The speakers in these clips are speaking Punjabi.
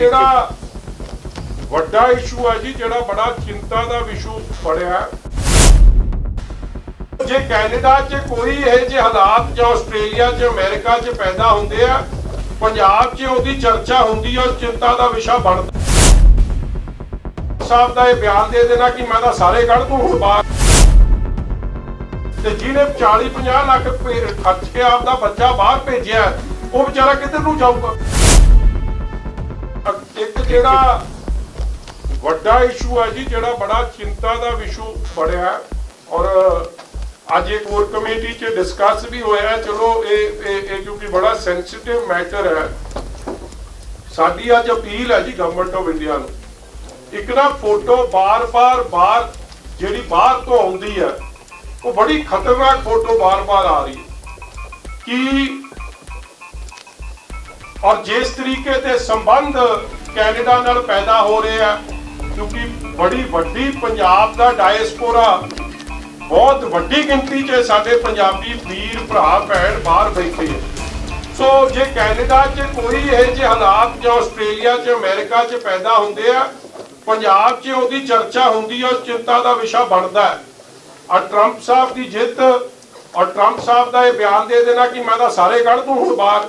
ਜਿਹੜਾ ਵੱਡਾ ਇਸ਼ੂ ਹੈ ਜੀ, ਜਿਹੜਾ ਬੜਾ ਚਿੰਤਾ ਦਾ ਵਿਸ਼ੂ ਬਣਿਆ ਜੇ ਕੈਨੇਡਾ 'ਚ ਕੋਈ ਇਹ ਜਿਹੇ ਹਾਲਾਤ ਜਾਂ ਆਸਟ੍ਰੇਲੀਆ 'ਚ ਅਮਰੀਕਾ 'ਚ ਪੈਦਾ ਹੁੰਦੇ ਆ, ਪੰਜਾਬ 'ਚ ਉਹਦੀ ਚਰਚਾ ਹੁੰਦੀ ਹੈ ਚਿੰਤਾ ਦਾ ਵਿਸ਼ਾ ਬਣਦਾ। ਸਾਹਿਬ ਦਾ ਇਹ ਬਿਆਨ ਦੇ ਦੇਣਾ ਕਿ ਮੈਂ ਤਾਂ ਸਾਰੇ ਕੱਢ ਦੂੰ, ਹੁਣ ਬਾਹਰ। ਤੇ ਜਿਹਨੇ 40 50 ਲੱਖ ਖਰਚ ਕੇ ਆਪਦਾ ਬੱਚਾ ਬਾਹਰ ਭੇਜਿਆ, ਉਹ ਵਿਚਾਰਾ ਕਿੱਧਰ ਨੂੰ ਜਾਊਗਾ? ਇੱਕ ਜਿਹੜਾ ਵੱਡਾ ਇਸ਼ੂ ਹੈ ਜੀ, ਜਿਹੜਾ ਬੜਾ ਚਿੰਤਾ ਦਾ ਵਿਸ਼ੂ ਬਣਿਆ ਔਰ ਅੱਜ ਇੱਕ ਹੋਰ ਕਮੇਟੀ 'ਚ ਡਿਸਕਸ ਵੀ ਹੋਇਆ ਚਲੋ, ਇਹ ਇਹ ਕਿਉਂਕਿ ਬੜਾ ਸੈਂਸਿਟਿਵ ਮੈਟਰ ਹੈ। ਸਾਡੀ ਅੱਜ ਅਪੀਲ ਹੈ ਜੀ ਗਵਰਨਮੈਂਟ ਆਫ ਇੰਡੀਆ ਨੂੰ। ਇੱਕ ਨਾ ਫੋਟੋ ਬਾਰ-ਬਾਰ ਬਾਹਰ ਜਿਹੜੀ ਬਾਹਰ ਤੋਂ ਆਉਂਦੀ ਹੈ, ਉਹ ਬੜੀ ਖਤਰਨਾਕ ਫੋਟੋ ਬਾਰ-ਬਾਰ ਆ ਰਹੀ ਹੈ। ਕਿ ਔਰ ਜਿਸ ਤਰੀਕੇ ਦੇ ਸੰਬੰਧ ਕੈਨੇਡਾ ਨਾਲ ਪੈਦਾ ਹੋ ਰਹੇ ਆ, ਕਿਉਂਕਿ ਬੜੀ ਵੱਡੀ ਪੰਜਾਬ ਦਾ ਡਾਇਸਪੋਰਾ ਬਹੁਤ ਵੱਡੀ ਗਿਣਤੀ 'ਚ ਸਾਡੇ ਪੰਜਾਬੀ ਵੀਰ ਭਰਾ, ਭੈਣ ਬਾਹਰ ਬੈਠੇ ਆ। ਸੋ ਜੇ ਕੈਨੇਡਾ 'ਚ ਕੋਈ ਇਹ ਜਿਹੇ ਹਾਲਾਤ ਜਾਂ ਆਸਟ੍ਰੇਲੀਆ 'ਚ ਅਮਰੀਕਾ 'ਚ ਪੈਦਾ ਹੁੰਦੇ ਆ, ਪੰਜਾਬ 'ਚ ਉਹਦੀ ਚਰਚਾ ਹੁੰਦੀ ਹੈ ਚਿੰਤਾ ਦਾ ਵਿਸ਼ਾ ਬਣਦਾ ਹੈ। ਔਰ ਟਰੰਪ ਸਾਹਿਬ ਦੀ ਜਿੱਤ, ਔਰ ਟਰੰਪ ਸਾਹਿਬ ਦਾ ਇਹ ਬਿਆਨ ਦੇ ਦੇਣਾ ਕਿ ਮੈਂ ਤਾਂ ਸਾਰੇ ਕੱਢ ਦੂੰ ਹੁਣ ਬਾਹਰ।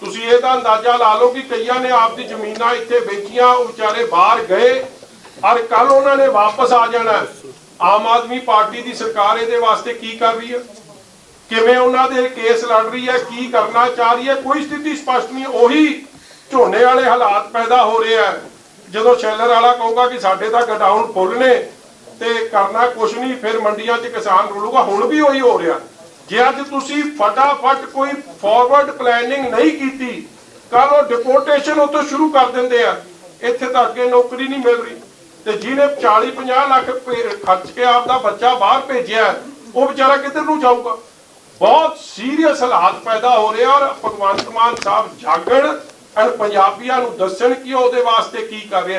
ਤੁਸੀਂ ਇਹਦਾ ਅੰਦਾਜ਼ਾ ਲਾ ਲਓ ਕਿ ਕਈਆਂ ਨੇ ਆਪਦੀ ਜ਼ਮੀਨਾਂ ਇੱਥੇ ਵੇਚੀਆਂ, ਉਹ ਵਿਚਾਰੇ ਬਾਹਰ ਗਏ, ਔਰ ਕੱਲ ਉਹਨਾਂ ਨੇ ਵਾਪਸ ਆ ਜਾਣਾ। ਆਮ ਆਦਮੀ ਪਾਰਟੀ ਦੀ ਸਰਕਾਰ ਇਹਦੇ ਵਾਸਤੇ ਕੀ ਕਰ ਰਹੀ ਹੈ? ਕਿਵੇਂ ਉਹਨਾਂ ਦੇ ਕੇਸ ਲੜ ਰਹੀ ਹੈ, ਕੀ ਕਰਨਾ ਚਾਹ ਰਹੀ ਹੈ? ਕੋਈ ਸਥਿਤੀ ਸਪਸ਼ਟ ਨਹੀਂ, ਉਹੀ ਝੋਨੇ ਵਾਲੇ ਹਾਲਾਤ ਪੈਦਾ ਹੋ ਰਹੇ ਆ ਜਦੋਂ ਸ਼ੈਲਰ ਵਾਲਾ ਕਹੂਗਾ ਕਿ ਸਾਡੇ ਤਾਂ ਗਡਾਊਨ ਫੁੱਲ ਨੇ ਤੇ ਕਰਨਾ ਕੁਛ ਨਹੀਂ, ਫਿਰ ਮੰਡੀਆਂ 'ਚ ਕਿਸਾਨ ਰੁਲੂਗਾ, ਹੁਣ ਵੀ ਉਹੀ ਹੋ ਰਿਹਾ। ਜੇ ਅੱਜ ਤੁਸੀਂ ਫਟਾਫਟ ਕੋਈ ਫਾਰਵਰਡ ਪਲੈਨਿੰਗ ਨਹੀਂ ਕੀਤੀ ਕੱਲ ਉਹ ਡਿਪੋਰਟੇਸ਼ਨ ਉਤੋਂ ਸ਼ੁਰੂ ਕਰ ਦਿੰਦੇ ਆ। ਇੱਥੇ ਤਾਂ ਅੱਗੇ ਨੌਕਰੀ ਨਹੀਂ ਮਿਲ ਰਹੀ। ਤੇ ਜਿਹਨੇ 40 50 ਲੱਖ ਖਰਚ ਕੇ ਆਪਦਾ ਬੱਚਾ ਬਾਹਰ ਭੇਜਿਆ, ਉਹ ਵਿਚਾਰਾ ਕਿੱਧਰ ਨੂੰ ਜਾਊਗਾ? ਬਹੁਤ ਸੀਰੀਅਸ ਹਾਲਾਤ ਪੈਦਾ ਹੋ ਰਹੇ ਔਰ ਭਗਵੰਤ ਮਾਨ ਸਾਹਿਬ ਜਾਗਣ ਐਂਡ ਪੰਜਾਬੀਆਂ ਨੂੰ ਦੱਸਣ ਕਿ ਉਹਦੇ ਵਾਸਤੇ ਕੀ ਕਰ ਰਹੇ